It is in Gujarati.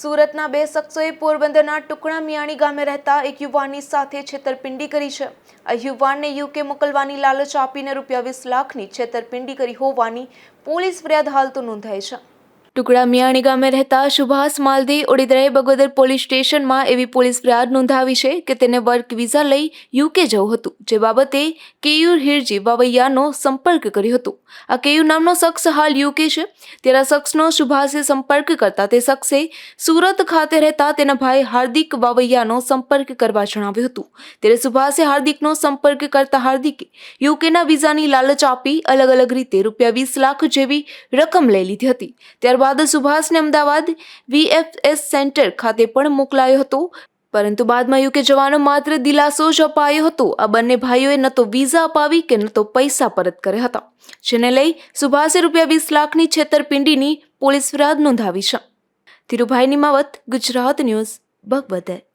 સુરતના બે શખ્સોએ પોરબંદરના ટુકડા મિયાણી ગામે રહેતા એક યુવાનની સાથે છેતરપિંડી કરી છે. આ યુવાનને યુકે મોકલવાની લાલચ આપીને રૂપિયા વીસ લાખની છેતરપિંડી કરી હોવાની પોલીસ ફરિયાદ હાલ તો નોંધાઈ છે. ટુકડા મિયાણી ગામે રહેતા સુભાષ માલદી ઓડિદ્રાએ બગોદર પોલીસ સ્ટેશનમાં એવી પોલીસ ફરિયાદ નોંધાવી છે કે તેને વર્ક વિઝા લઈ યુકે જવું હતું, જે બાબતે કેયુર હિરજી વાવૈયાનો સંપર્ક કર્યો હતો. આ કેયુર નામનો શખ્સ હાલ યુકે છે. ત્યારે શખ્સનો સુભાષે સંપર્ક કરતા તે શખ્સે સુરત ખાતે રહેતા તેના ભાઈ હાર્દિક વાવૈયાનો સંપર્ક કરવા જણાવ્યું હતું. ત્યારે સુભાષે હાર્દિકનો સંપર્ક કરતા હાર્દિકે યુકેના વિઝાની લાલચ આપી અલગ અલગ રીતે રૂપિયા વીસ લાખ જેવી રકમ લઈ લીધી હતી. ત્યારબાદ સુભાષને અમદાવાદ વીએફએસ સેન્ટર ખાતે પણ મોકલાયો હતો. પરંતુ બાદમાં યુકે જવાનો માત્ર દિલાસો જ અપાયો હતો. આ બંને ભાઈઓએ ન તો વિઝા અપાવી કે ન તો પૈસા પરત કર્યા હતા. જેને લઈ સુભાષે રૂપિયા વીસ લાખની છેતરપિંડીની પોલીસ ફરિયાદ નોંધાવી છે. ધીરુભાઈ નિમાવત, ગુજરાત ન્યૂઝ બગબદર